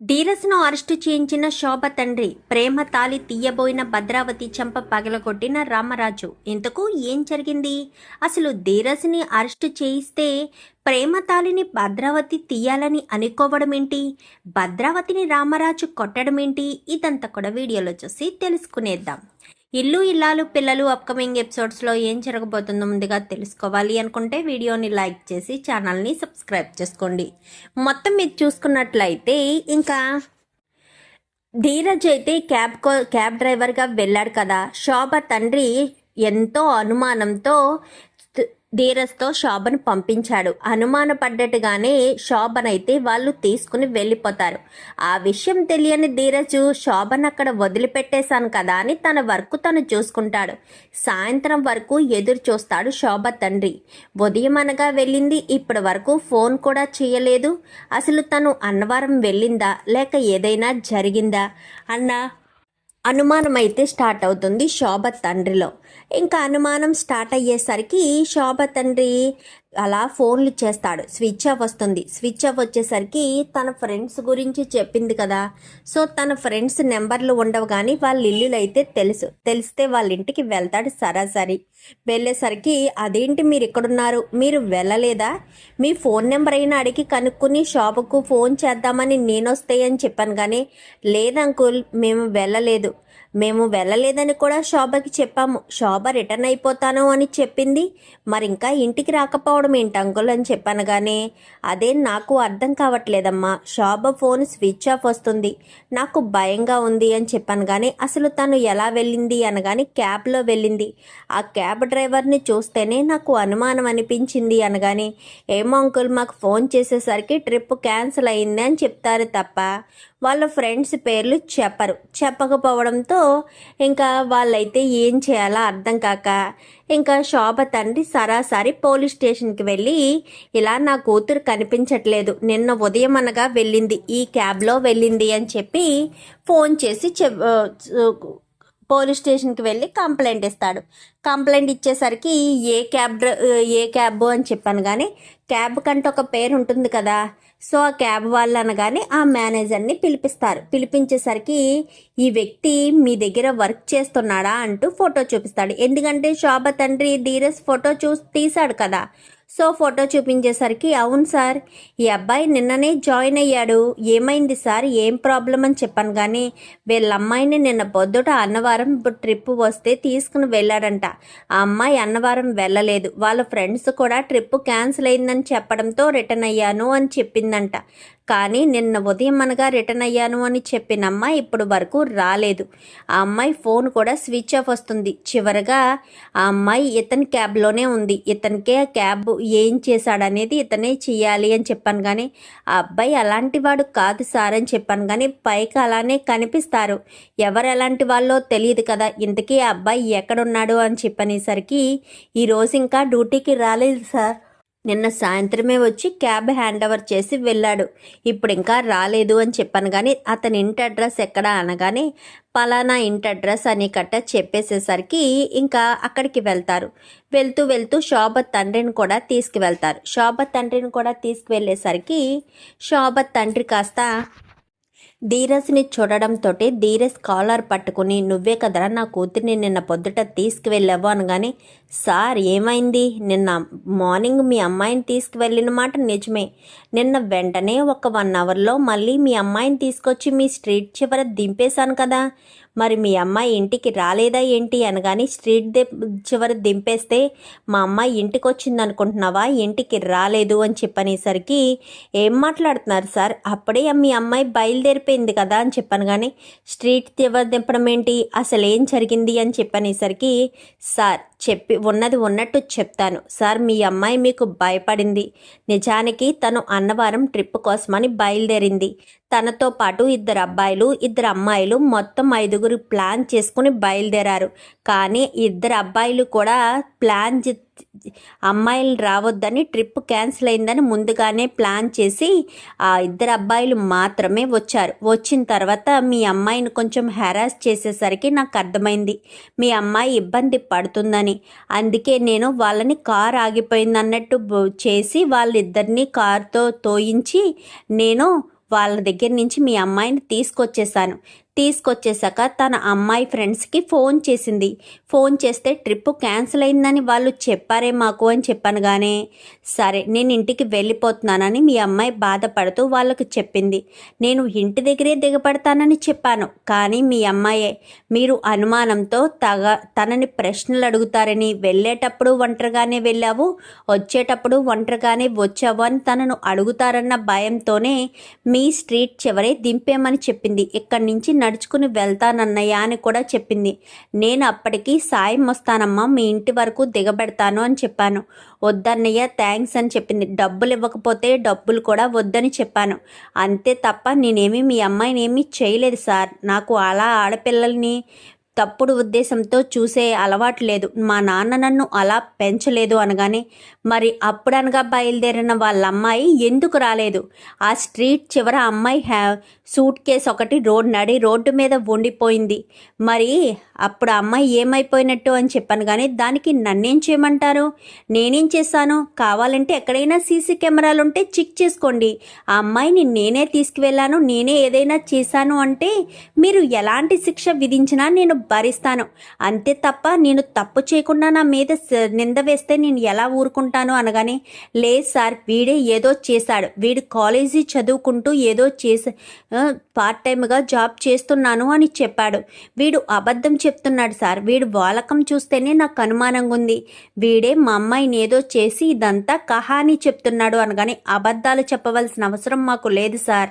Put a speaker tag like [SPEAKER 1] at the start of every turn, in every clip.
[SPEAKER 1] ధీరస్ను arrest చేయించిన శోభ తండ్రి ప్రేమ తాలి తీయబోయిన భద్రావతి చెంప పగలగొట్టిన రామరాజు. ఇంతకు ఏం జరిగింది? అసలు ధీరస్ని అరెస్టు చేయిస్తే ప్రేమ తాలిని భద్రావతి తీయాలని అనుకోవడం ఏంటి? భద్రావతిని రామరాజు కొట్టడం ఏంటి? ఇదంతా కూడా వీడియోలో చూసి తెలుసుకునేద్దాం. ఇల్లు ఇల్లాలు పిల్లలు అప్కమింగ్ ఎపిసోడ్స్లో ఏం జరగబోతుందో ముందుగా తెలుసుకోవాలి అనుకుంటే వీడియోని లైక్ చేసి ఛానల్ని సబ్స్క్రైబ్ చేసుకోండి. మొత్తం మీరు చూసుకున్నట్లయితే ఇంకా ధీరజ్ అయితే క్యాబ్ కో క్యాబ్ డ్రైవర్గా వెళ్ళాడు కదా. శోభ తండ్రి ఎంతో అనుమానంతో ధీరస్తో శోభను పంపించాడు. అనుమానపడ్డట్టుగానే శోభనైతే వాళ్ళు తీసుకుని వెళ్ళిపోతారు. ఆ విషయం తెలియని ధీరజు శోభను అక్కడ వదిలిపెట్టేశాను కదా అని తన వర్క్ తను చూసుకుంటాడు. సాయంత్రం వరకు ఎదురు చూస్తాడు శోభ తండ్రి. ఉదయం అనగా వెళ్ళింది ఇప్పటి వరకు ఫోన్ కూడా చేయలేదు. అసలు తను అన్నవరం వెళ్ళిందా లేక ఏదైనా జరిగిందా? అన్న అనుమానం అయితే స్టార్ట్ అవుతుంది శోభ తండ్రిలో. ఇంకా అనుమానం స్టార్ట్ అయ్యేసరికి శోభ తండ్రి అలా ఫోన్లు చేస్తాడు. స్విచ్ ఆఫ్ వస్తుంది. స్విచ్ ఆఫ్ వచ్చేసరికి తన ఫ్రెండ్స్ గురించి చెప్పింది కదా. సో తన ఫ్రెండ్స్ నెంబర్లు ఉండవు కానీ వాళ్ళ ఇల్లులు అయితే తెలుసు. తెలిస్తే వాళ్ళ ఇంటికి వెళ్తాడు సరాసరి. వెళ్ళేసరికి అదేంటి మీరు ఇక్కడున్నారు? మీరు వెళ్ళలేదా? మీ ఫోన్ నెంబర్ అయినా అడిగి కనుక్కుని షాపుకు ఫోన్ చేద్దామని నేను వస్తాయని చెప్పాను కానీ లేదంకుల్ మేము వెళ్ళలేదు. మేము వెళ్ళలేదని కూడా శోభకి చెప్పాము. శోభ రిటర్న్ అయిపోతాను అని చెప్పింది. మరి ఇంకా ఇంటికి రాకపోవడం ఏంటి అంకుల్ అని చెప్పాను కానీ అదే నాకు అర్థం కావట్లేదమ్మా. శోభ ఫోన్ స్విచ్ ఆఫ్ వస్తుంది. నాకు భయంగా ఉంది అని చెప్పాను కానీ అసలు తను ఎలా వెళ్ళింది అనగానే క్యాబ్లో వెళ్ళింది. ఆ క్యాబ్ డ్రైవర్ని చూస్తేనే నాకు అనుమానం అనిపించింది అనగానే ఏమో అంకుల్ మాకు ఫోన్ చేసేసరికి ట్రిప్ క్యాన్సిల్ అయింది అని చెప్తారు తప్ప వాళ్ళ ఫ్రెండ్స్ పేర్లు చెప్పరు. చెప్పకపోవడంతో ఇంకా వాళ్ళైతే ఏం చేయాలో అర్థం కాక ఇంకా శోభ తండ్రి సరాసరి పోలీస్ స్టేషన్కి వెళ్ళి ఇలా నా కూతురు కనిపించట్లేదు. నిన్న ఉదయం అనగా వెళ్ళింది. ఈ క్యాబ్లో వెళ్ళింది అని చెప్పి ఫోన్ చేసి చెప్ పోలీస్ స్టేషన్కి వెళ్ళి కంప్లైంట్ ఇస్తాడు. కంప్లైంట్ ఇచ్చేసరికి ఏ క్యాబ్ ఏ క్యాబ్? అని చెప్పాను. కానీ క్యాబ్ కంటే ఒక పేరు ఉంటుంది కదా సో ఆ క్యాబ్ వాళ్ళు అనగానే ఆ మేనేజర్ని పిలిపిస్తారు. పిలిపించేసరికి ఈ వ్యక్తి మీ దగ్గర వర్క్ చేస్తున్నాడా? అంటూ ఫోటో చూపిస్తాడు. ఎందుకంటే శోభ తండ్రి ధీరస్ ఫోటో చూసి తీశాడు కదా. సో ఫోటో చూపించేసరికి అవును సార్ ఈ అబ్బాయి నిన్ననే జాయిన్ అయ్యాడు. ఏమైంది సార్? ఏం ప్రాబ్లం అని చెప్పాను కానీ వీళ్ళ అమ్మాయిని నిన్న పొద్దుట అన్నవరం ట్రిప్ వస్తే తీసుకుని వెళ్ళాడంట. ఆ అమ్మాయి అన్నవరం వెళ్ళలేదు. వాళ్ళ ఫ్రెండ్స్ కూడా ట్రిప్ క్యాన్సిల్ అయిందని చెప్పడంతో రిటర్న్ అయ్యాను అని చెప్పిందంట. కానీ నిన్న ఉదయం అనగా రిటర్న్ అయ్యాను అని చెప్పిన అమ్మాయి ఇప్పుడు వరకు రాలేదు. ఆ అమ్మాయి ఫోన్ కూడా స్విచ్ ఆఫ్ వస్తుంది. చివరగా ఆ అమ్మాయి ఇతని క్యాబ్లోనే ఉంది. ఇతనికే ఆ క్యాబ్ ఏం చేశాడనేది ఇతనే చెయ్యాలి అని చెప్పాను కానీ ఆ అబ్బాయి అలాంటి వాడు కాదు సార్ అని చెప్పాను కానీ పైకి అలానే కనిపిస్తారు. ఎవరు ఎలాంటి వాళ్ళో తెలియదు కదా. ఇంతకీ ఆ అబ్బాయి ఎక్కడున్నాడు అని చెప్పనేసరికి ఈరోజు ఇంకా డ్యూటీకి రాలేదు సార్. నిన్న సాయంత్రమే వచ్చి క్యాబ్ హ్యాండ్ ఓవర్ చేసి వెళ్ళాడు. ఇప్పుడు ఇంకా రాలేదు అని చెప్పాను కానీ అతని ఇంటి అడ్రస్ ఎక్కడ అనగానే పలానా ఇంటి అడ్రస్ అని కట్ట చెప్పేసేసరికి ఇంకా అక్కడికి వెళ్తారు. వెళ్తూ వెళ్తూ శోభ తండ్రిని కూడా తీసుకువెళ్తారు. శోభ తండ్రిని కూడా తీసుకువెళ్ళేసరికి షోభత్ తండ్రి కాస్త ధీరజ్ని చూడడంతో ధీరజ్ కాలర్ పట్టుకుని నువ్వే కదరా నా కూతుర్ని నిన్న పొద్దుట తీసుకువెళ్ళావు అనగానే సార్ ఏమైంది? నిన్న మార్నింగ్ మీ అమ్మాయిని తీసుకువెళ్ళిన మాట నిజమే. నిన్న వెంటనే ఒక వన్ అవర్లో మళ్ళీ మీ అమ్మాయిని తీసుకొచ్చి మీ స్ట్రీట్ చివర దింపేశాను కదా. మరి మీ అమ్మాయి ఇంటికి రాలేదా ఏంటి అనగాని స్ట్రీట్ ది చివరి దింపేస్తే మా అమ్మాయి ఇంటికి వచ్చింది అనుకుంటున్నావా ఇంటికి రాలేదు అని చెప్పనేసరికి ఏం మాట్లాడుతున్నారు సార్? అప్పుడే మీ అమ్మాయి బయలుదేరిపోయింది కదా అని చెప్పాను కానీ స్ట్రీట్ చివరి దింపడం ఏంటి? అసలు ఏం జరిగింది అని చెప్పనేసరికి సార్ చెప్పి ఉన్నది ఉన్నట్టు చెప్తాను. సార్ మీ అమ్మాయి మీకు భయపడింది. నిజానికి తను అన్నవరం ట్రిప్ కోసమని బయలుదేరింది. తనతో పాటు ఇద్దరు అబ్బాయిలు ఇద్దరు అమ్మాయిలు మొత్తం ఐదుగురు ప్లాన్ చేసుకుని బయలుదేరారు. కానీ ఇద్దరు అబ్బాయిలు కూడా ప్లాన్ అమ్మాయిలు రావద్దని ట్రిప్ క్యాన్సిల్ అయిందని ముందుగానే ప్లాన్ చేసి ఆ ఇద్దరు అబ్బాయిలు మాత్రమే వచ్చారు. వచ్చిన తర్వాత మీ అమ్మాయిని కొంచెం హెరాస్ చేసేసరికి నాకు అర్థమైంది. మీ అమ్మాయి ఇబ్బంది పడుతుందని. అందుకే నేను వాళ్ళని కార్ ఆగిపోయింది అన్నట్టు చేసి వాళ్ళిద్దరినీ కార్తో తోయించి నేను వాళ్ళ దగ్గర నుంచి మీ అమ్మాయిని తీసుకొచ్చేసాను. తీసుకొచ్చేసాక తన అమ్మాయి ఫ్రెండ్స్కి ఫోన్ చేసింది. ఫోన్ చేస్తే ట్రిప్ క్యాన్సిల్ అయిందని వాళ్ళు చెప్పారే మాకు అని చెప్పాను కానీ సరే నేను ఇంటికి వెళ్ళిపోతున్నానని మీ అమ్మాయి బాధపడుతూ వాళ్ళకు చెప్పింది. నేను ఇంటి దగ్గరే దిగబడతానని చెప్పాను. కానీ మీ అమ్మాయే మీరు అనుమానంతో తగ తనని ప్రశ్నలు అడుగుతారని వెళ్ళేటప్పుడు ఒంటరిగానే వెళ్ళావు వచ్చేటప్పుడు ఒంటరిగానే వచ్చావు అని తనను అడుగుతారన్న భయంతోనే మీ స్ట్రీట్ చివరే దింపేమని చెప్పింది. ఇక్కడి నుంచి నడుచుకుని వెళ్తానన్నయ్య అని కూడా చెప్పింది. నేను అప్పటికి సాయం వస్తానమ్మా మీ ఇంటి వరకు దిగబెడతాను అని చెప్పాను. వద్దన్నయ్య థ్యాంక్స్ అని చెప్పింది. డబ్బులు ఇవ్వకపోతే డబ్బులు కూడా వద్దని చెప్పాను. అంతే తప్ప నేనేమి మీ అమ్మాయిని ఏమీ చేయలేదు సార్. నాకు అలా ఆడపిల్లల్ని తప్పుడు ఉద్దేశంతో చూసే అలవాటు లేదు. మా నాన్న నన్ను అలా పెంచలేదు అనగానే మరి అప్పుడనగా బయలుదేరిన వాళ్ళ అమ్మాయి ఎందుకు రాలేదు? ఆ స్ట్రీట్ చివర అమ్మాయి హ్యా సూట్ కేస్ ఒకటి రోడ్ నడి రోడ్డు మీద ఉండిపోయింది. మరి అప్పుడు అమ్మాయి ఏమైపోయినట్టు అని చెప్పాను కానీ దానికి నన్నేం చేయమంటారు? నేనేం చేశాను కావాలంటే ఎక్కడైనా సీసీ కెమెరాలు ఉంటే చెక్ చేసుకోండి. ఆ అమ్మాయిని నేనే తీసుకువెళ్ళాను నేనే ఏదైనా చేశాను అంటే మీరు ఎలాంటి శిక్ష విధించినా నేను భరిస్తాను అంతే తప్ప నేను తప్పు చేయకుండా నా మీద నింద వేస్తే నేను ఎలా ఊరుకుంటాను అనగానే లేదు సార్ వీడే ఏదో చేశాడు. వీడు కాలేజీ చదువుకుంటూ ఏదో చేసే పార్ట్ టైంగా జాబ్ చేస్తున్నాను అని చెప్పాడు. వీడు అబద్ధం చెప్తున్నాడు సార్. వీడు వాలకం చూస్తేనే నాకు అనుమానంగా ఉంది. వీడే మా అమ్మాయిని ఏదో చేసి ఇదంతా కహాని చెప్తున్నాడు అనగానే అబద్ధాలు చెప్పవలసిన అవసరం మాకు లేదు సార్.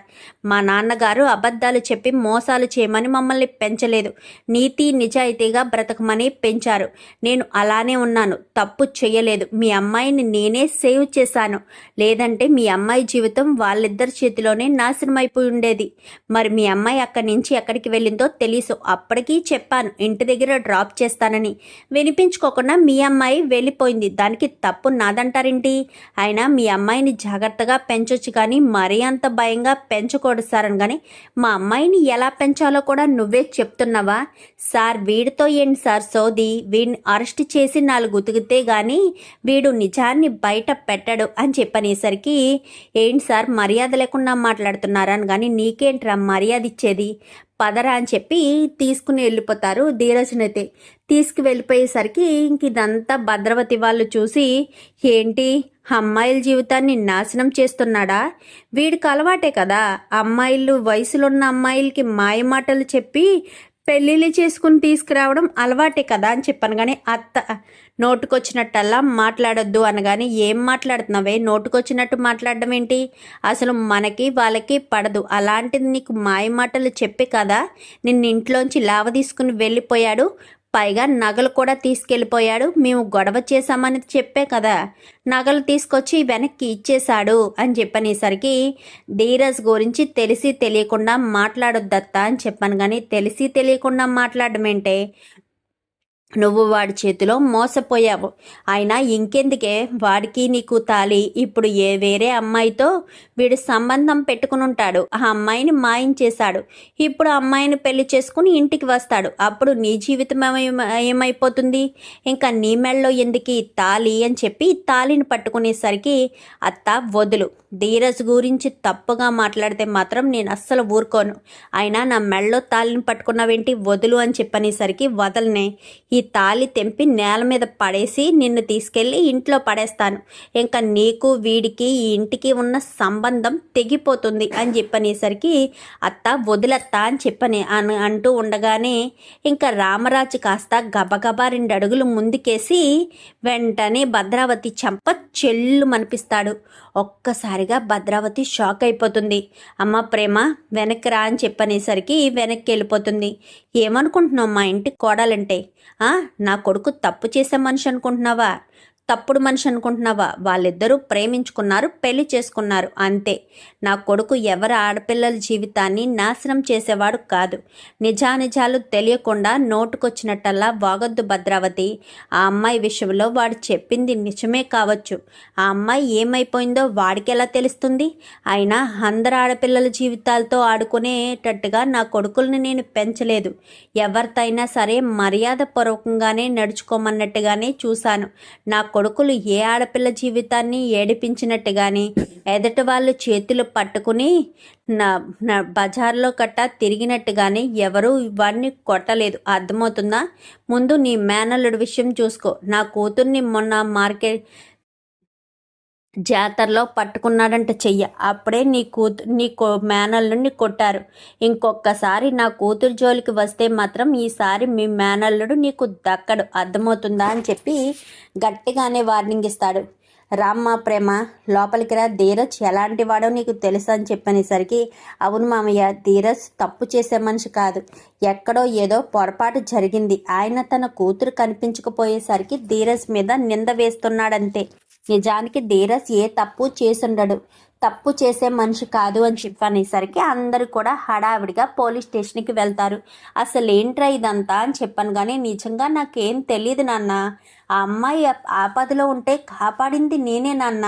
[SPEAKER 1] మా నాన్నగారు అబద్ధాలు చెప్పి మోసాలు చేయమని మమ్మల్ని పెంచలేదు. నీతి నిజాయితీగా బ్రతకమని పెంచారు. నేను అలానే ఉన్నాను. తప్పు చేయలేదు. మీ అమ్మాయిని నేనే సేవ్ చేశాను. లేదంటే మీ అమ్మాయి జీవితం వాళ్ళిద్దరి చేతిలోనే నాశనం అయిపోయి ఉండేది మరి మీ అమ్మాయి అక్కడి నుంచి ఎక్కడికి వెళ్ళిందో తెలుసు. అప్పటికీ చెప్పాను. ఇంటి దగ్గర డ్రాప్ చేస్తానని. వినిపించుకోకుండా మీ అమ్మాయి వెళ్ళిపోయింది. దానికి తప్పు నాదంటారేంటి? అయినా మీ అమ్మాయిని జాగ్రత్తగా పెంచొచ్చు కానీ మరీ అంత భయంగా పెంచకూడదు సార్ అనగానే మా అమ్మాయిని ఎలా పెంచాలో కూడా నువ్వే చెప్తున్నావా? సార్ వీడితో ఏంటి సార్ సోది? వీడిని అరెస్ట్ చేసి నాలుగు ఉతికితే గాని వీడు నిజాన్ని బయట పెట్టడు అని చెప్పనేసరికి ఏంటి సార్ మర్యాద లేకుండా మాట్లాడుతున్నారని కానీ నీకేంట్రా మర్యాద ఇచ్చేది? పదరా అని చెప్పి తీసుకుని వెళ్ళిపోతారు ధీరజ్నైతే. తీసుకు వెళ్ళిపోయేసరికి ఇంక ఇదంతా భద్రవతి వాళ్ళు చూసి ఏంటి అమ్మాయిల జీవితాన్ని నాశనం చేస్తున్నాడా? వీడికి అలవాటే కదా. అమ్మాయిలు వయసులో ఉన్న అమ్మాయిలకి మాయమాటలు చెప్పి పెళ్ళిళ్ళు చేసుకుని తీసుకురావడం అలవాటే కదా అని చెప్పాను. కానీ అత్త నోటుకొచ్చినట్టల్లా మాట్లాడొద్దు అనగానే ఏం మాట్లాడుతున్నావే? నోటుకొచ్చినట్టు మాట్లాడడం ఏంటి? అసలు మనకి వాళ్ళకి పడదు. అలాంటిది నీకు మాయ మాటలు చెప్పి కదా? నిన్ను ఇంట్లోంచి లావ తీసుకుని వెళ్ళిపోయాడు. పైగా నగలు కూడా తీసుకెళ్ళిపోయాడు. మేము గొడవ చేశామని చెప్పే కదా. నగలు తీసుకొచ్చి వెనక్కి ఇచ్చేశాడు అని చెప్పనేసరికి ధీరజ్ గురించి తెలిసి తెలియకుండా మాట్లాడొద్దత్తా అని చెప్పాను కానీ తెలిసి తెలియకుండా మాట్లాడడం ఏంటే నువ్వు వాడి చేతిలో మోసపోయావు. అయినా ఇంకెందుకే? వాడికి నీకు తాలి ఇప్పుడు ఏ వేరే అమ్మాయితో వీడు సంబంధం పెట్టుకుని ఉంటాడు ఆ అమ్మాయిని మాయం చేశాడు. ఇప్పుడు అమ్మాయిని పెళ్ళి చేసుకుని ఇంటికి వస్తాడు. అప్పుడు నీ జీవితం ఏమైపోతుంది? ఇంకా నీ మెళ్ళలో ఎందుకు తాలి అని చెప్పి తాలిని పట్టుకునేసరికి అత్త వదులు. ధీరజ్ గురించి తప్పుగా మాట్లాడితే మాత్రం నేను అస్సలు ఊరుకోను. అయినా నా మెళ్ళలో తాలిని పట్టుకున్నావేంటి? వదులు అని చెప్పనేసరికి వదలనే. ఈ తాలి తెంపి నేల మీద పడేసి నిన్ను తీసుకెళ్ళి ఇంట్లో పడేస్తాను. ఇంకా నీకు వీడికి ఈ ఇంటికి ఉన్న సంబంధం తెగిపోతుంది అని చెప్పనేసరికి అత్త వదిలత్తా అని చెప్పని అని అంటూ ఉండగానే ఇంకా రామరాజు కాస్త గబగబా రెండు అడుగులు ముందుకేసి వెంటనే భద్రావతి చంప చెల్లు మనిపిస్తాడు ఒక్కసారిగా భద్రావతి షాక్ అయిపోతుంది. అమ్మ ప్రేమ వెనక్కి రా అని చెప్పనేసరికి వెనక్కి వెళ్ళిపోతుంది. ఏమనుకుంటున్నావు మా ఇంటి కోడలంటే? నా కొడుకు తప్పు చేసే మనిషి అనుకుంటున్నావా? తప్పుడు మనిషి అనుకుంటున్నావా? వాళ్ళిద్దరూ ప్రేమించుకున్నారు పెళ్ళి చేసుకున్నారు అంతే. నా కొడుకు ఎవరి ఆడపిల్లల జీవితాన్ని నాశనం చేసేవాడు కాదు. నిజానిజాలు తెలియకుండా నోటుకొచ్చినట్టల్లా వాగొద్దు భద్రావతి. ఆ అమ్మాయి విషయంలో వాడు చెప్పింది నిజమే కావచ్చు. ఆ అమ్మాయి ఏమైపోయిందో వాడికి ఎలా తెలుస్తుంది? అయినా అందరు ఆడపిల్లల జీవితాలతో ఆడుకునేటట్టుగా నా కొడుకుల్ని నేను పెంచలేదు. ఎవరితైనా సరే మర్యాద పూర్వకంగానే నడుచుకోమన్నట్టుగానే చూశాను. నా కొడుకులు ఏ ఆడపిల్ల జీవితాన్ని ఏడిపించినట్టు కానీ ఎదుటి వాళ్ళు చేతులు పట్టుకుని నా నా బజార్లో కట్ట తిరిగినట్టు కానీ ఎవరూ వాడిని కొట్టలేదు. అర్థమవుతుందా? ముందు నీ మేనల్లుడి విషయం చూసుకో. నా కూతుర్ని మొన్న మార్కెట్ జాతరలో పట్టుకున్నాడంట చెయ్య. అప్పుడే నీ కూతు నీ కో మేనల్లుడిని కొట్టారు. ఇంకొకసారి నా కూతురు జోలికి వస్తే మాత్రం ఈసారి మీ మేనల్లుడు నీకు దక్కడు. అర్థమవుతుందా అని చెప్పి గట్టిగానే వార్నింగ్ ఇస్తాడు. రామ్మ ప్రేమ లోపలికి రా ధీరజ్ ఎలాంటి వాడో నీకు తెలుసు అని చెప్పనేసరికి అవును మామయ్య ధీరజ్ తప్పు చేసే మనిషి కాదు. ఎక్కడో ఏదో పొరపాటు జరిగింది. ఆయన తన కూతురు కనిపించకపోయేసరికి ధీరజ్ మీద నింద వేస్తున్నాడంతే. నిజానికి ధీరజ్ ఏ తప్పు చేసుండడు. తప్పు చేసే మనిషి కాదు అని చెప్పనేసరికి అందరూ కూడా హడావిడిగా పోలీస్ స్టేషన్కి వెళ్తారు. అసలు ఏంట్రా ఇదంతా అని చెప్పాను కానీ నిజంగా నాకేం తెలియదు నాన్న. ఆ అమ్మాయి ఆపదలో ఉంటే కాపాడింది నేనే నాన్న.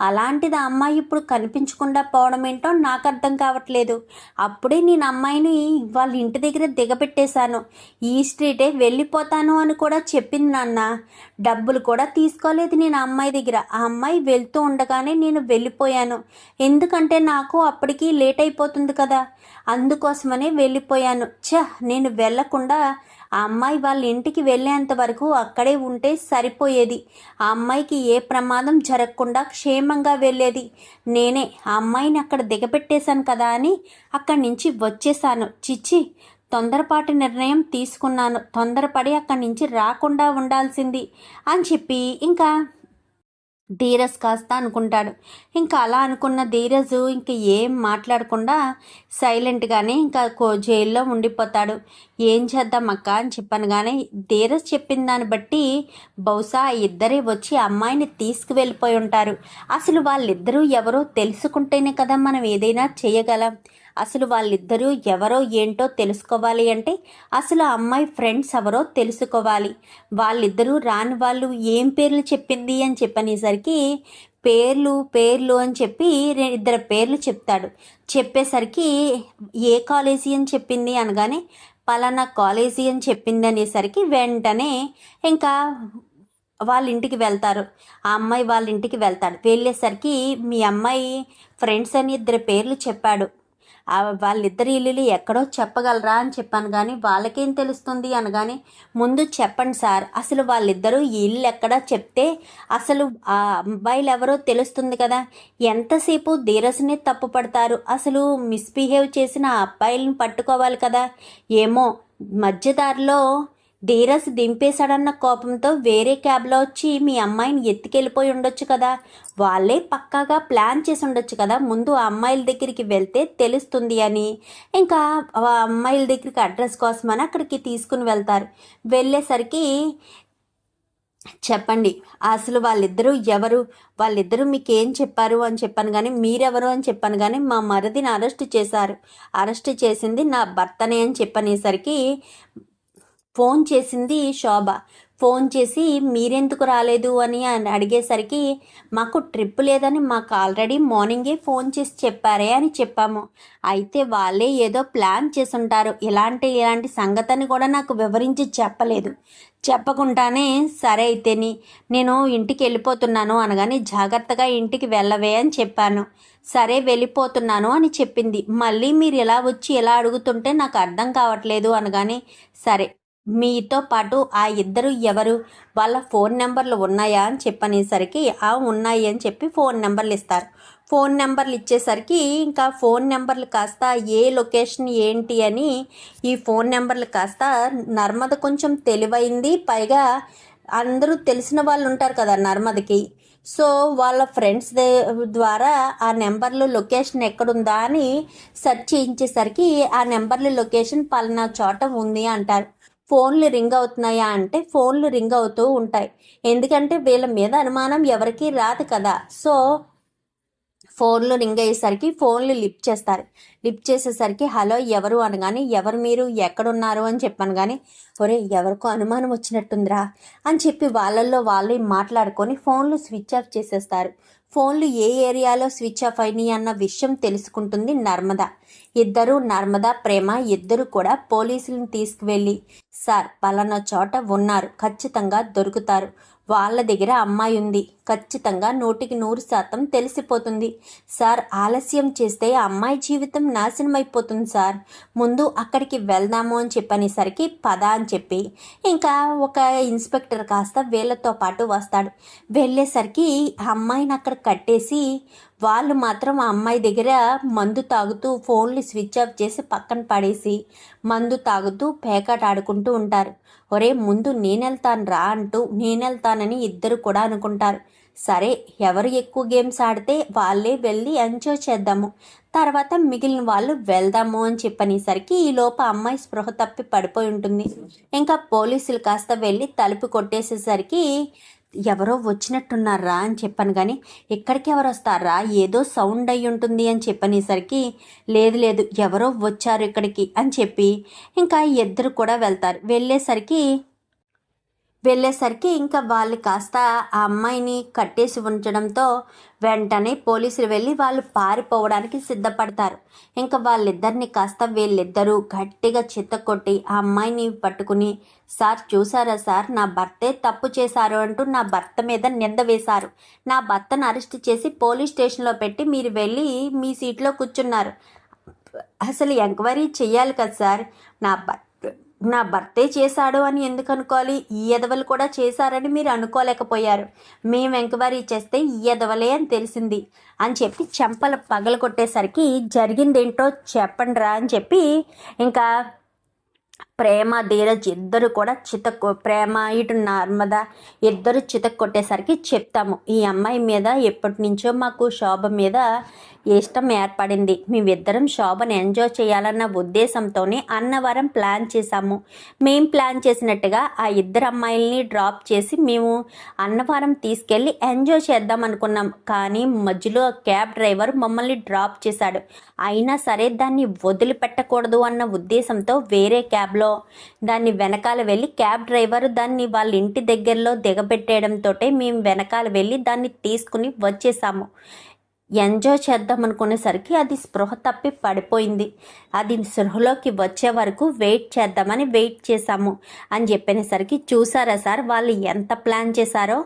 [SPEAKER 1] అలాంటిది అమ్మాయి ఇప్పుడు కనిపించకుండా పోవడం ఏంటో నాకు అర్థం కావట్లేదు. అప్పుడే నేను అమ్మాయిని వాళ్ళ ఇంటి దగ్గర దిగబెట్టేశాను. ఈ స్ట్రీటే వెళ్ళిపోతాను అని కూడా చెప్పింది నాన్న. డబ్బులు కూడా తీసుకోలేదు నేను అమ్మాయి దగ్గర. ఆ అమ్మాయి వెళ్తూ ఉండగానే నేను వెళ్ళిపోయాను. ఎందుకంటే నాకు అప్పటికి లేట్ అయిపోతుంది కదా. అందుకోసమనే వెళ్ళిపోయాను. ఛ నేను వెళ్ళకుండా ఆ అమ్మాయి వాళ్ళ ఇంటికి వెళ్ళేంత వరకు అక్కడే ఉంటే సరిపోయేది. ఆ అమ్మాయికి ఏ ప్రమాదం జరగకుండా క్షేమంగా వెళ్ళేది. నేనే ఆ అమ్మాయిని అక్కడ దిగబెట్టేశాను కదా అని అక్కడి నుంచి వచ్చేసాను చిచ్చి తొందరపాటి నిర్ణయం తీసుకున్నాను. తొందరపడి అక్కడి నుంచి రాకుండా ఉండాల్సింది అని చెప్పి ఇంకా ధీరజ్ కాస్త అనుకుంటాడు. ఇంకా అలా అనుకున్న ధీరజ్ ఇంక ఏం మాట్లాడకుండా సైలెంట్గానే ఇంకా కో జైల్లో ఉండిపోతాడు. ఏం చేద్దాం అక్క అని చెప్పాను కానీ ధీరజ్ చెప్పిన దాన్ని బట్టి బహుశా ఇద్దరే వచ్చి అమ్మాయిని తీసుకువెళ్ళిపోయి ఉంటారు. అసలు వాళ్ళిద్దరూ ఎవరో తెలుసుకుంటేనే కదా మనం ఏదైనా చేయగలం. అసలు వాళ్ళిద్దరూ ఎవరో ఏంటో తెలుసుకోవాలి అంటే అసలు ఆ అమ్మాయి ఫ్రెండ్స్ ఎవరో తెలుసుకోవాలి. వాళ్ళిద్దరూ రాని వాళ్ళు ఏం పేర్లు చెప్పింది అని చెప్పనేసరికి పేర్లు పేర్లు అని చెప్పి ఇద్దరు పేర్లు చెప్తాడు. చెప్పేసరికి ఏ కాలేజీ అని చెప్పింది అనగానే పలానా కాలేజీ అని చెప్పింది అనేసరికి వెంటనే ఇంకా వాళ్ళ ఇంటికి వెళ్తారు. ఆ అమ్మాయి వాళ్ళ ఇంటికి వెళ్తాడు. వెళ్ళేసరికి మీ అమ్మాయి ఫ్రెండ్స్ అని ఇద్దరు పేర్లు చెప్పాడు. వాళ్ళిద్దరి ఇల్లులు ఎక్కడో చెప్పగలరా అని చెప్పాను కానీ వాళ్ళకేం తెలుస్తుంది అనగానే ముందు చెప్పండి సార్. అసలు వాళ్ళిద్దరూ ఇల్లు ఎక్కడ చెప్తే అసలు ఆ అబ్బాయిలు ఎవరో తెలుస్తుంది కదా. ఎంతసేపు ధీరస్ని తప్పు పడతారు. అసలు మిస్బిహేవ్ చేసిన ఆ అబ్బాయిలను పట్టుకోవాలి కదా. ఏమో మధ్యదారిలో ధీరస్ దింపేశాడన్న కోపంతో వేరే క్యాబ్లో వచ్చి మీ అమ్మాయిని ఎత్తుకెళ్ళిపోయి ఉండొచ్చు కదా. వాళ్ళే పక్కాగా ప్లాన్ చేసి ఉండొచ్చు కదా. ముందు ఆ అమ్మాయిల దగ్గరికి వెళ్తే తెలుస్తుంది అని. ఇంకా ఆ అమ్మాయిల దగ్గరికి అడ్రస్ కోసమని అక్కడికి తీసుకుని వెళ్తారు. వెళ్ళేసరికి చెప్పండి అసలు వాళ్ళిద్దరూ ఎవరు? వాళ్ళిద్దరూ మీకు ఏం చెప్పారు అని చెప్పాను కానీ మీరెవరు అని చెప్పాను కానీ మా మరదిని అరెస్ట్ చేశారు. అరెస్ట్ చేసింది నా భర్తనే అని చెప్పనేసరికి ఫోన్ చేసింది శోభ. ఫోన్ చేసి మీరెందుకు రాలేదు అని అడిగేసరికి మాకు ట్రిప్ లేదని మాకు ఆల్రెడీ మార్నింగే ఫోన్ చేసి చెప్పారే అని చెప్పాము. అయితే వాళ్ళే ఏదో ప్లాన్ చేసుంటారు. ఇలాంటి ఇలాంటి సంగతిని కూడా నాకు వివరించి చెప్పలేదు. చెప్పకుండానే సరే అయితేని నేను ఇంటికి వెళ్ళిపోతున్నాను అనగానే జాగ్రత్తగా ఇంటికి వెళ్ళవే అని చెప్పాను. సరే వెళ్ళిపోతున్నాను అని చెప్పింది. మళ్ళీ మీరు ఎలా వచ్చి ఎలా అడుగుతుంటే నాకు అర్థం కావట్లేదు అనగానే సరే. మీతో పాటు ఆ ఇద్దరు ఎవరు? వాళ్ళ ఫోన్ నెంబర్లు ఉన్నాయా అని చెప్పనేసరికి ఆ ఉన్నాయి అని చెప్పి ఫోన్ నెంబర్లు ఇస్తారు. ఫోన్ నెంబర్లు ఇచ్చేసరికి ఇంకా ఫోన్ నెంబర్లు కాస్త ఏ లొకేషన్ ఏంటి అని ఈ ఫోన్ నెంబర్లు కాస్త నర్మద కొంచెం తెలివైంది. పైగా అందరూ తెలిసిన వాళ్ళు ఉంటారు కదా నర్మదకి. సో వాళ్ళ ఫ్రెండ్స్ ద్వారా ఆ నెంబర్లు లొకేషన్ ఎక్కడుందా అని సెర్చ్ చేయించేసరికి ఆ నెంబర్లు లొకేషన్ పలానా చోట ఉంది అంటారు. ఫోన్లు రింగ్ అవుతున్నాయా అంటే ఫోన్లు రింగ్ అవుతూ ఉంటాయి. ఎందుకంటే వీళ్ళ మీద అనుమానం ఎవరికీ రాదు కదా. సో ఫోన్లు రింగ్ అయ్యేసరికి ఫోన్లు లిఫ్ట్ చేస్తారు. లిఫ్ట్ చేసేసరికి హలో ఎవరు? అనగానే ఎవరు మీరు? ఎక్కడున్నారు? అని చెప్పాను కానీ ఒరే ఎవరికో అనుమానం వచ్చినట్టుందిరా అని చెప్పి వాళ్ళల్లో వాళ్ళే మాట్లాడుకొని ఫోన్లు స్విచ్ ఆఫ్ చేసేస్తారు. ఫోన్లు ఏ ఏరియాలో స్విచ్ ఆఫ్ అయినాయి అన్న విషయం తెలుసుకుంటుంది నర్మద. ఇద్దరు నర్మదా ప్రేమ ఇద్దరు కూడా పోలీసులను తీసుకువెళ్ళి సార్ పలానా చోట ఉన్నారు ఖచ్చితంగా దొరుకుతారు. వాళ్ళ దగ్గర అమ్మాయి ఉంది. ఖచ్చితంగా నూటికి నూరు శాతం తెలిసిపోతుంది. సార్ ఆలస్యం చేస్తే ఆ అమ్మాయి జీవితం నాశనం అయిపోతుంది సార్. ముందు అక్కడికి వెళ్దాము అని చెప్పనేసరికి పద అని చెప్పి ఇంకా ఒక ఇన్స్పెక్టర్ కాస్త వీళ్ళతో పాటు వస్తాడు. వెళ్ళేసరికి అమ్మాయిని అక్కడ కట్టేసి వాళ్ళు మాత్రం ఆ అమ్మాయి దగ్గర మందు తాగుతూ ఫోన్లు స్విచ్ ఆఫ్ చేసి పక్కన పడేసి మందు తాగుతూ పేకాట ఆడుకుంటూ ఉంటారు. ఒరే ముందు నేనెళ్తాను రా అంటూ నేనెళ్తానని ఇద్దరు కూడా అనుకుంటారు. సరే ఎవరు ఎక్కువ గేమ్స్ ఆడితే వాళ్ళే వెళ్ళి ఎంజాయ్ చేద్దాము. తర్వాత మిగిలిన వాళ్ళు వెళ్దాము అని చెప్పనేసరికి ఈ లోప అమ్మాయి స్పృహ తప్పి పడిపోయి ఉంటుంది. ఇంకా పోలీసులు కాస్త వెళ్ళి తలుపు కొట్టేసేసరికి ఎవరో వచ్చినట్టున్నారా అని చెప్పాను కానీ ఎక్కడికి ఎవరు వస్తారా? ఏదో సౌండ్ అయి ఉంటుంది అని చెప్పనేసరికి లేదు లేదు ఎవరో వచ్చారు ఇక్కడికి అని చెప్పి ఇంకా ఇద్దరు కూడా వెళ్తారు. వెళ్ళేసరికి వెళ్ళేసరికి ఇంకా వాళ్ళు కాస్త ఆ అమ్మాయిని కట్టేసి ఉంచడంతో వెంటనే పోలీసులు వెళ్ళి వాళ్ళు పారిపోవడానికి సిద్ధపడతారు. ఇంకా వాళ్ళిద్దరిని కాస్త వీళ్ళిద్దరూ గట్టిగా చిత్తకొట్టి ఆ అమ్మాయిని పట్టుకుని సార్ చూసారా సార్? నా భర్తే తప్పు చేశారు అంటూ నా భర్త మీద నింద వేశారు. నా భర్తను అరెస్ట్ చేసి పోలీస్ స్టేషన్లో పెట్టి మీరు వెళ్ళి మీ సీట్లో కూర్చున్నారు. అసలు ఎంక్వైరీ చేయాలి కదా సార్? నా భర్త నా భర్తే చేశాడు అని ఎందుకు అనుకోవాలి? ఈ ఎదవలు కూడా చేశారని మీరు అనుకోలేకపోయారు. మేము ఎంక్వైరీ చేస్తే ఈ ఎదవలే అని తెలిసింది. అని చెప్పి చెంపలు పగల కొట్టేసరికి జరిగిందేంటో చెప్పండి రా అని చెప్పి ఇంకా ప్రేమ ధీరజ్ ఇద్దరు కూడా చిత ప్రేమ ఇటు నర్మద ఇద్దరు చిత కొట్టేసరికి చెప్తాము ఈ అమ్మాయి మీద ఎప్పటి నుంచో మాకు శోభ మీద ఇష్టం ఏర్పడింది. మేమిద్దరం శోభను ఎంజాయ్ చేయాలన్న ఉద్దేశంతోనే అన్నవరం ప్లాన్ చేశాము. మేము ప్లాన్ చేసినట్టుగా ఆ ఇద్దరు అమ్మాయిల్ని డ్రాప్ చేసి మేము అన్నవరం తీసుకెళ్ళి ఎంజాయ్ చేద్దాం అనుకున్నాం. కానీ మధ్యలో క్యాబ్ డ్రైవర్ మమ్మల్ని డ్రాప్ చేశాడు. అయినా సరే దాన్ని వదిలిపెట్టకూడదు అన్న ఉద్దేశంతో వేరే క్యాబ్లో దాన్ని వెనకాల వెళ్ళి క్యాబ్ డ్రైవర్ దాన్ని వాళ్ళ ఇంటి దగ్గరలో దిగబెట్టేయడంతో మేము వెనకాల వెళ్ళి దాన్ని తీసుకుని వచ్చేసాము. ఎంజాయ్ చేద్దాం అనుకునేసరికి అది స్పృహ తప్పి పడిపోయింది. అది స్పృహలోకి వచ్చే వరకు వెయిట్ చేద్దామని వెయిట్ చేశాము అని చెప్పినసరికి చూసారా సార్ వాళ్ళు ఎంత ప్లాన్ చేశారో?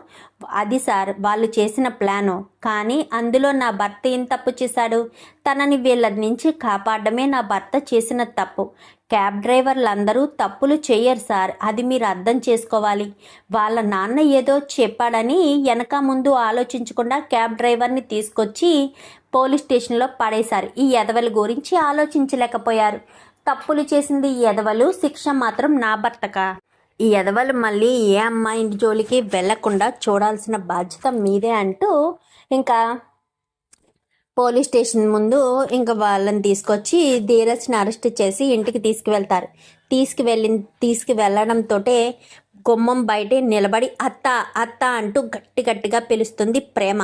[SPEAKER 1] అది సార్ వాళ్ళు చేసిన ప్లాను. కానీ అందులో నా భర్త ఏం తప్పు చేశాడు? తనని వీళ్ళ నుంచి కాపాడమే నా భర్త చేసిన తప్పు. క్యాబ్ డ్రైవర్లు అందరూ తప్పులు చేయరు సార్. అది మీరు అర్థం చేసుకోవాలి. వాళ్ళ నాన్న ఏదో చెప్పాడని వెనక ముందు ఆలోచించకుండా క్యాబ్ డ్రైవర్ని తీసుకొచ్చి పోలీస్ స్టేషన్లో పడేశారు. ఈ ఎదవల గురించి ఆలోచించలేకపోయారు. తప్పులు చేసింది ఈ ఎదవలు శిక్ష మాత్రం నా భర్తక. ఈ ఎదవలు మళ్ళీ ఏ అమ్మాయి జోలికి వెళ్ళకుండా చూడాల్సిన బాధ్యత మీదే అంటూ ఇంకా పోలీస్ స్టేషన్ ముందు ఇంకా వాళ్ళని తీసుకొచ్చి ధీరజ్ని అరెస్ట్ చేసి ఇంటికి తీసుకువెళ్తారు. తీసుకువెళ్ళి తీసుకువెళ్ళడంతో గుమ్మం బయటే నిలబడి అత్త అత్త అంటూ గట్టి గట్టిగా పిలుస్తుంది ప్రేమ.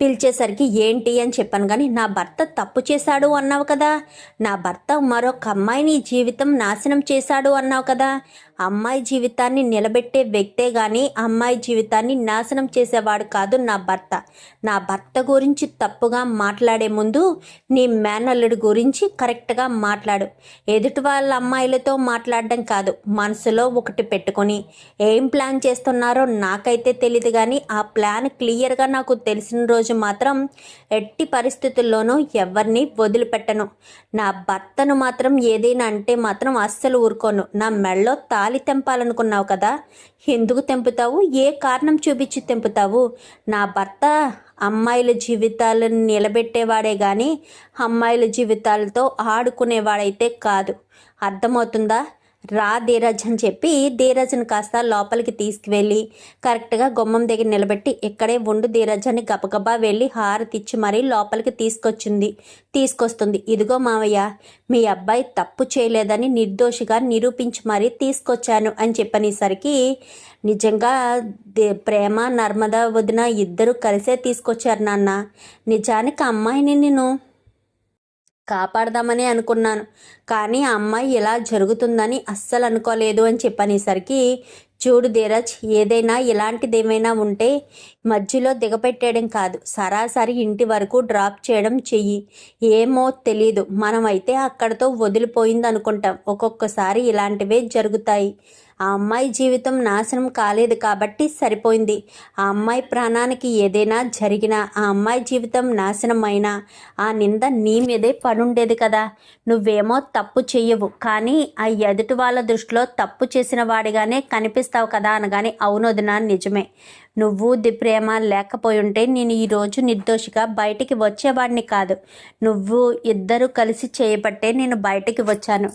[SPEAKER 1] పిలిచేసరికి ఏంటి అని చెప్పాను కానీ నా భర్త తప్పు చేశాడు అన్నావు కదా. నా భర్త మరొక అమ్మాయిని జీవితం నాశనం చేశాడు అన్నావు కదా. అమ్మాయి జీవితాన్ని నిలబెట్టే వ్యక్తే కానీ అమ్మాయి జీవితాన్ని నాశనం చేసేవాడు కాదు నా భర్త. నా భర్త గురించి తప్పుగా మాట్లాడే ముందు నీ మేనల్లుడి గురించి కరెక్ట్గా మాట్లాడు. ఎదుటి వాళ్ళ అమ్మాయిలతో మాట్లాడడం కాదు మనసులో ఒకటి పెట్టుకొని. ఏం ప్లాన్ చేస్తున్నారో నాకైతే తెలియదు కానీ ఆ ప్లాన్ క్లియర్గా నాకు తెలిసిన రోజు మాత్రం ఎట్టి పరిస్థితుల్లోనూ ఎవరిని వదిలిపెట్టను. నా భర్తను మాత్రం ఏదైనా అంటే మాత్రం అస్సలు ఊరుకోను. నా మెళ్ళో గాలి తెంపాలనుకున్నావు కదా? ఎందుకు తెంపుతావు? ఏ కారణం చూపించి తెంపుతావు? నా భర్త అమ్మాయిల జీవితాలను నిలబెట్టేవాడే కానీ అమ్మాయిల జీవితాలతో ఆడుకునేవాడైతే కాదు. అర్థమవుతుందా? రా ధీరజ్ అని చెప్పి ధీరజ్ని కాస్త లోపలికి తీసుకువెళ్ళి కరెక్ట్గా గుమ్మం దగ్గర నిలబెట్టి ఇక్కడే ఉండు ధీరజ్ అని గబగబా వెళ్ళి హారతిచ్చి మరీ లోపలికి తీసుకొచ్చింది. తీసుకొస్తుంది. ఇదిగో మావయ్య మీ అబ్బాయి తప్పు చేయలేదని నిర్దోషిగా నిరూపించి మరీ తీసుకొచ్చాను అని చెప్పనేసరికి నిజంగా ప్రేమ నర్మదా వదిన ఇద్దరు కలిసే తీసుకొచ్చారు నాన్న. నిజానికి అమ్మాయిని నేను కాపాడదామని అనుకున్నాను. కానీ ఆ అమ్మాయి ఇలా జరుగుతుందని అస్సలు అనుకోలేదు అని చెప్పనేసరికి చూడు ధీరజ్ ఏదైనా ఇలాంటిది ఏమైనా ఉంటే మధ్యలో దిగపెట్టేయడం కాదు. సరాసరి ఇంటి వరకు డ్రాప్ చేయడం చెయ్యి. ఏమో తెలీదు. మనమైతే అక్కడతో వదిలిపోయింది అనుకుంటాం ఒక్కొక్కసారి ఇలాంటివే జరుగుతాయి. ఆ అమ్మాయి జీవితం నాశనం కాలేదు కాబట్టి సరిపోయింది. ఆ అమ్మాయి ప్రాణానికి ఏదైనా జరిగినా ఆ అమ్మాయి జీవితం నాశనం అయినా ఆ నింద నీ మీదే పడుండేది కదా. నువ్వేమో తప్పు చెయ్యవు. కానీ ఆ ఎదుటి వాళ్ళ దృష్టిలో తప్పు చేసిన వాడిగానే కనిపిస్తావు కదా అనగానే అవునొదినా నిజమే. నువ్వు ది ప్రేమ లేకపోయి ఉంటే నేను ఈరోజు నిర్దోషిగా బయటికి వచ్చేవాడిని కాదు. నువ్వు ఇద్దరు కలిసి చేయబట్టే నేను బయటికి వచ్చాను.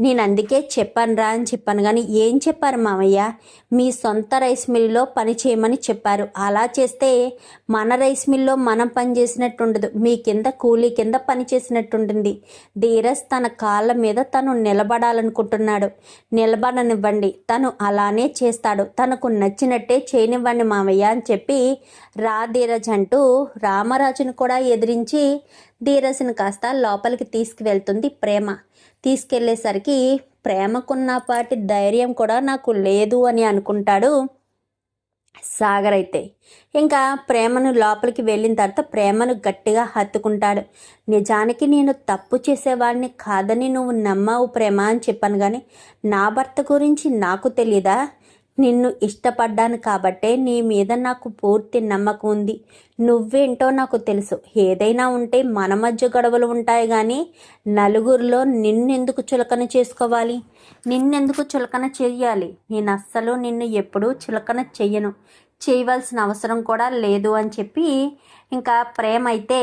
[SPEAKER 1] నేను అందుకే చెప్పాను రా అని చెప్పాను. కానీ ఏం చెప్పారు మామయ్య? మీ సొంత రైస్ మిల్లులో పని చేయమని చెప్పారు. అలా చేస్తే మన రైస్ మిల్లో మనం పని చేసినట్టు ఉండదు. మీ కింద కూలీ కింద పని చేసినట్టుంటుంది ధీరజ్ తన కాళ్ళ మీద తను నిలబడాలనుకుంటున్నాడు. నిలబడనివ్వండి. తను అలానే చేస్తాడు. తనకు నచ్చినట్టే చేయనివ్వండి మామయ్య అని చెప్పి రా ధీరజ్ అంటూ రామరాజును కూడా ఎదిరించి ధీరజ్ని కాస్త లోపలికి తీసుకువెళ్తుంది ప్రేమ. తీసుకెళ్ళేసరికి ప్రేమకున్నపాటి ధైర్యం కూడా నాకు లేదు అని అనుకుంటాడు సాగర్ అయితే. ఇంకా ప్రేమను లోపలికి వెళ్ళిన తర్వాత ప్రేమను గట్టిగా హత్తుకుంటాడు. నిజానికి నేను తప్పు చేసేవాడిని కాదని నువ్వు నమ్మావు ప్రేమ అని చెప్పాను కానీ నా భర్త గురించి నాకు తెలీదా? నిన్ను ఇష్టపడ్డాను కాబట్టే నీ మీద నాకు పూర్తి నమ్మకం ఉంది. నువ్వేంటో నాకు తెలుసు. ఏదైనా ఉంటే మన మధ్య గొడవలు ఉంటాయి కానీ నలుగురిలో నిన్నెందుకు చులకన చేసుకోవాలి? నిన్నెందుకు చులకన చెయ్యాలి? నేను అస్సలు నిన్ను ఎప్పుడూ చులకన చెయ్యను. చేయవలసిన అవసరం కూడా లేదు అని చెప్పి ఇంకా ప్రేమ అయితే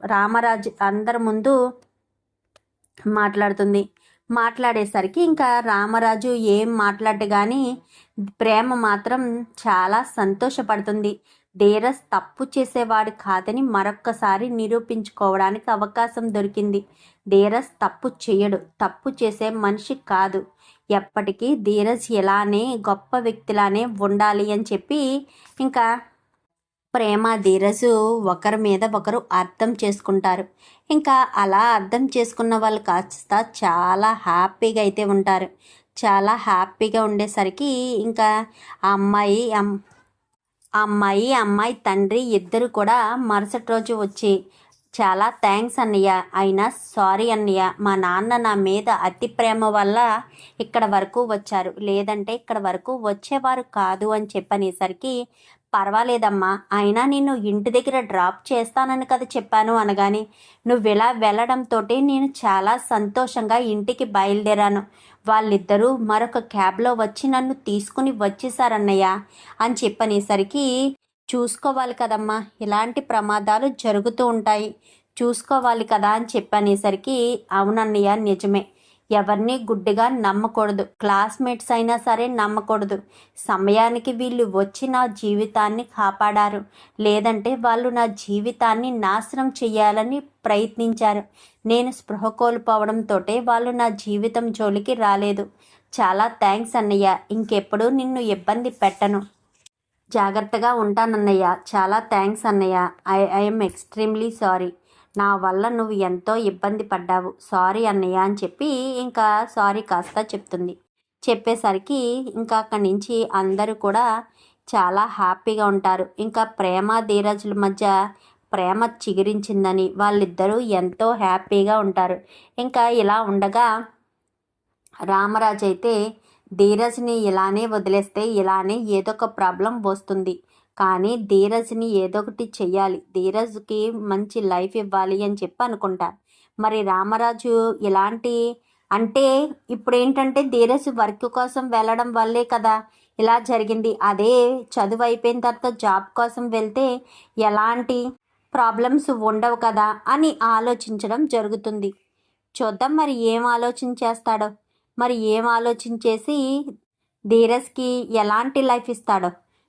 [SPEAKER 1] రామరాజు అందరి ముందు మాట్లాడుతుంది. మాట్లాడేసరికి ఇంకా రామరాజు ఏం మాట్లాడు కానీ ప్రేమ మాత్రం చాలా సంతోషపడుతుంది. ధీరస్ తప్పు చేసేవాడు కాదని మరొక్కసారి నిరూపించుకోవడానికి అవకాశం దొరికింది. ధీరస్ తప్పు చేయడు. తప్పు చేసే మనిషి కాదు. ఎప్పటికీ ధీరజ్ ఇలానే గొప్ప వ్యక్తిలానే ఉండాలి అని చెప్పి ఇంకా ప్రేమ ధీరజు ఒకరి మీద ఒకరు అర్థం చేసుకుంటారు. ఇంకా అలా అర్థం చేసుకున్న వాళ్ళు కాస్త చాలా హ్యాపీగా అయితే ఉంటారు. చాలా హ్యాపీగా ఉండేసరికి ఇంకా ఆ అమ్మాయి అమ్- అమ్మాయి అమ్మాయి తండ్రి ఇద్దరు కూడా మరుసటి రోజు వచ్చి చాలా థ్యాంక్స్ అన్నయ్య అయినా సారీ అన్నయ్య మా నాన్న నా మీద అతి ప్రేమ వల్ల ఇక్కడ వరకు వచ్చారు. లేదంటే ఇక్కడ వరకు వచ్చేవారు కాదు అని చెప్పనేసరికి పర్వాలేదమ్మా అయినా నిన్ను ఇంటి దగ్గర డ్రాప్ చేస్తానని కదా చెప్పాను అనగానే నువ్వు ఇలా వెళ్ళడంతో నేను చాలా సంతోషంగా ఇంటికి బయలుదేరాను. వాళ్ళిద్దరూ మరొక క్యాబ్లో వచ్చి నన్ను తీసుకుని వచ్చేసారన్నయ్య అని చెప్పనేసరికి చూసుకోవాలి కదమ్మా ఇలాంటి ప్రమాదాలు జరుగుతూ ఉంటాయి. చూసుకోవాలి కదా అని చెప్పనేసరికి అవునన్నయ్య నిజమే. ఎవరిని గుడ్డిగా నమ్మకూడదు. క్లాస్మేట్స్ అయినా సరే నమ్మకూడదు. సమయానికి వీళ్ళు వచ్చి నా జీవితాన్ని కాపాడారు. లేదంటే వాళ్ళు నా జీవితాన్ని నాశనం చేయాలని ప్రయత్నించారు. నేను స్పృహ కోల్పోవడంతో వాళ్ళు నా జీవితం జోలికి రాలేదు. చాలా థ్యాంక్స్ అన్నయ్య. ఇంకెప్పుడు నిన్ను ఇబ్బంది పెట్టను. జాగ్రత్తగా ఉంటానన్నయ్య. చాలా థ్యాంక్స్ అన్నయ్య. I I'm extremely sorry. నా వల్ల నువ్వు ఎంతో ఇబ్బంది పడ్డావు. సారీ అన్నయ్య అని చెప్పి ఇంకా సారీ కాస్త చెప్తుంది. చెప్పేసరికి ఇంకా అక్కడి నుంచి అందరూ కూడా చాలా హ్యాపీగా ఉంటారు. ఇంకా ప్రేమ ధీరజుల మధ్య ప్రేమ చిగురించిందని వాళ్ళిద్దరూ ఎంతో హ్యాపీగా ఉంటారు. ఇంకా ఇలా ఉండగా రామరాజు అయితే ధీరజ్ని ఇలానే వదిలేస్తే ఇలానే ఏదో ఒక ప్రాబ్లం వస్తుంది. కానీ ధీరజ్ని ఏదో ఒకటి చెయ్యాలి. ధీరజ్కి మంచి లైఫ్ ఇవ్వాలి అని చెప్పి అనుకుంటాను మరి రామరాజు ఇలాంటి అంటే ఇప్పుడు ఏంటంటే ధీరజ్ వర్క్ కోసం వెళ్ళడం వల్లే కదా ఇలా జరిగింది. అదే చదువు అయిపోయిన తర్వాత జాబ్ కోసం వెళ్తే ఎలాంటి ప్రాబ్లమ్స్ ఉండవు కదా అని ఆలోచించడం జరుగుతుంది. చూద్దాం మరి ఏం ఆలోచన చేస్తాడో. మరి ఏం ఆలోచించేసి ధీరజ్కి ఎలాంటి లైఫ్ ఇస్తాడో.